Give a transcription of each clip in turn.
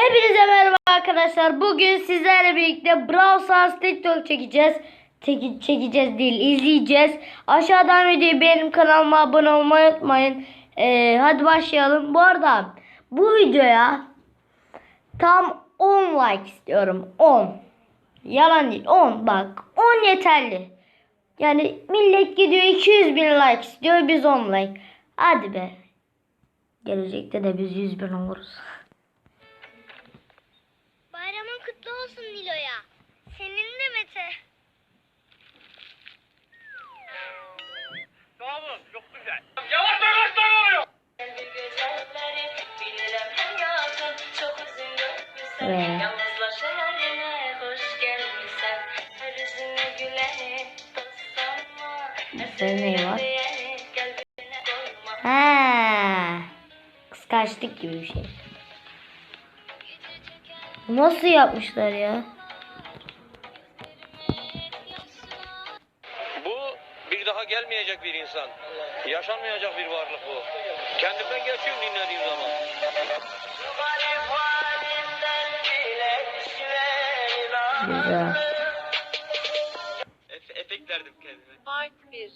Hepinize merhaba arkadaşlar. Bugün sizlerle birlikte Brawl Stars TikTok çekeceğiz. Çeki- çekeceğiz değil, izleyeceğiz. Aşağıdan videoyu benim kanalıma abone olmayı unutmayın. Ee, hadi başlayalım. Bu arada bu videoya tam 10 like istiyorum. 10. Yalan değil. 10 bak. 10 yeterli. Yani millet gidiyor 200 bin like istiyor. Biz 10 like. Hadi be. Gelecekte de biz 100 bin oluruz. olsun Nilo'ya. Senin de Mete. Bravo, çok güzel. Yavaş yavaş oluyor. Ve Bizde ne var? Ha. Kıskançlık gibi bir şey. Nasıl yapmışlar ya? Bu bir daha gelmeyecek bir insan. Yaşanmayacak bir varlık bu. Kendimden geçiyorum dinlediğim zaman. Güzel. Efe, efekt verdim kendime. Part 1.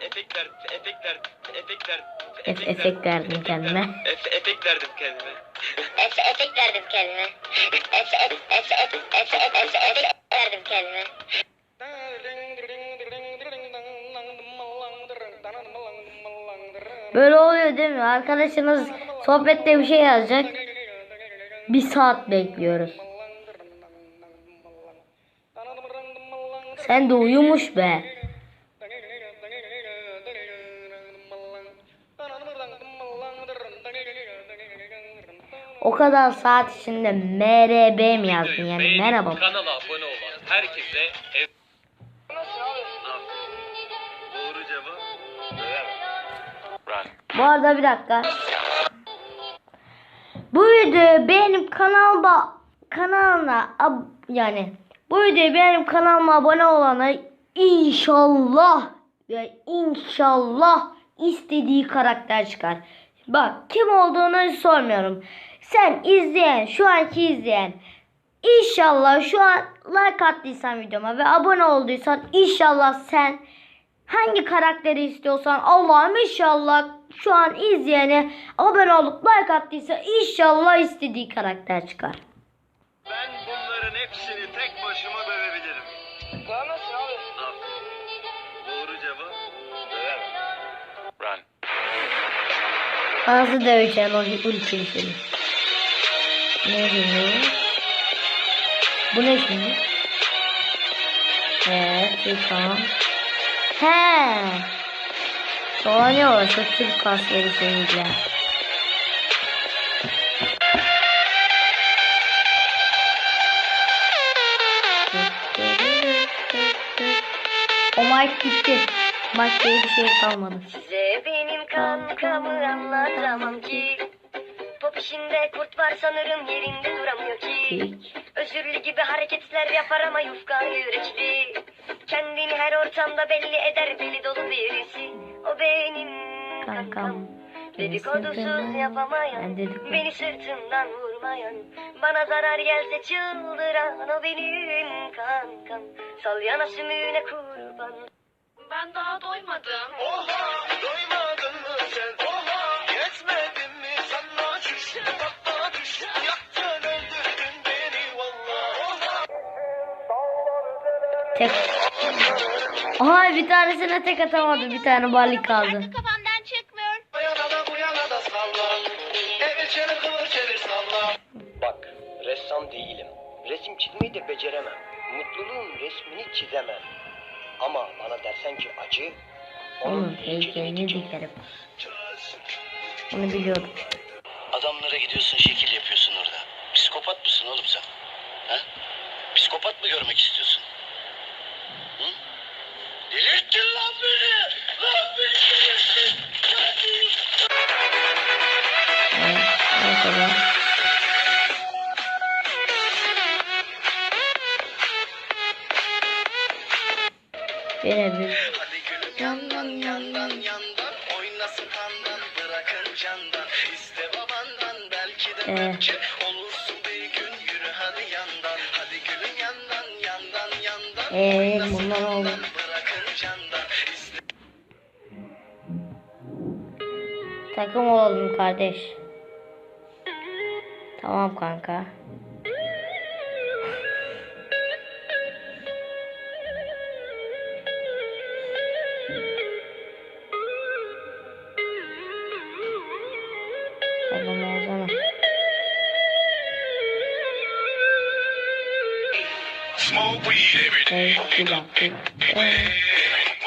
Efekt verdim, efekt verdim, efekt verdim. Ef efekt verdim kendime. Efe, efekt verdim kendime. Efe efekt verdim kendime. Efe efe efe efe efe efe efe verdim kendime. Böyle oluyor değil mi? Arkadaşınız sohbette bir şey yazacak. Bir saat bekliyoruz. Sen de uyumuş be. O kadar saat içinde MRB mi yazdın yani merhaba. Kanala abone olan herkese ev... Doğru cevap. Bu arada bir dakika. Bu videoyu benim kanalıma kanalına ab, yani bu videoyu benim kanalıma abone olana inşallah ve inşallah istediği karakter çıkar. Bak kim olduğunu sormuyorum. Sen izleyen, şu anki izleyen İnşallah şu an like attıysan videoma ve abone olduysan inşallah sen hangi karakteri istiyorsan Allah'ım inşallah şu an izleyene abone olup like attıysa inşallah istediği karakter çıkar. Ben bunların hepsini tek başıma dövebilirim. Dövemezsin abi. Doğru cevap. Dövemem. Run. Nasıl döveceksin o ultiyi? Ne şimdi? Bu ne şimdi? Evet, iyi, tamam. He. Dolanıyor şu Türk askeri şeyiyle. O mic gitti. Mic diye bir şey kalmadı. Size benim kankamı anlatamam ki. Top işinde kurt var sanırım yerinde duramıyor ki. Özürlü gibi hareketler yapar ama yufka yürekli. Kendini her ortamda belli eder deli dolu birisi. O benim Kankam. Dedikodusuz yapamayan, dedikodu- beni sırtından vurmayan, bana zarar gelse çıldıran o benim kankam. Salyana sümüğüne kurban. Ben daha doymadım. Oha Tek. Aha bir tanesine tek atamadı. Bir tane balik kaldı. Kafamdan çıkmıyor. Bak, ressam değilim. Resim çizmeyi de beceremem. Mutluluğun resmini çizemem. Ama bana dersen ki acı, Onun heykelini dikerim. Onu biliyordum. Adamlara gidiyorsun şekil yapıyorsun orada. Psikopat mısın oğlum sen? Ha? Psikopat mı görmek istiyorsun? Hı? Delirttin lan beni! Lan beni delirttin! Lan beni-. Hadi gülüm yandan yandan yandan Oynasın kandan bırakın candan e, ee, bundan oldu. Takım olalım kardeş. Tamam kanka.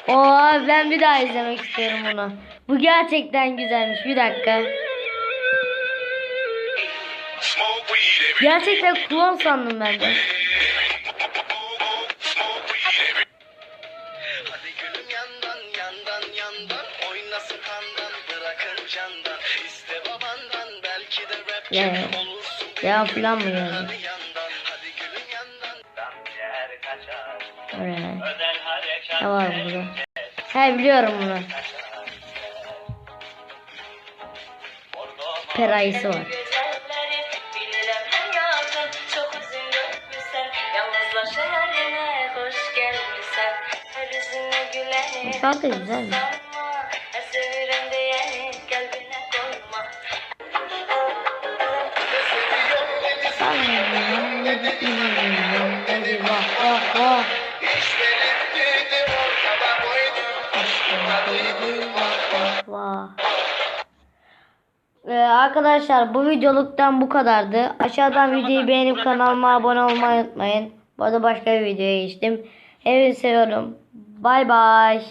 Oo, ben bir daha izlemek istiyorum bunu. Bu gerçekten güzelmiş. Bir dakika. Gerçekten klon sandım ben de. Ya. Ya falan mı yani? Oraya. Ne var burada? He biliyorum bunu. Perayısı var. Şarkı güzel mi? sanma Ee, arkadaşlar bu videoluktan bu kadardı. Aşağıdan videoyu beğenip kanalıma abone olmayı unutmayın. Bu arada başka bir videoya geçtim. Hepinizi seviyorum. Bay bay.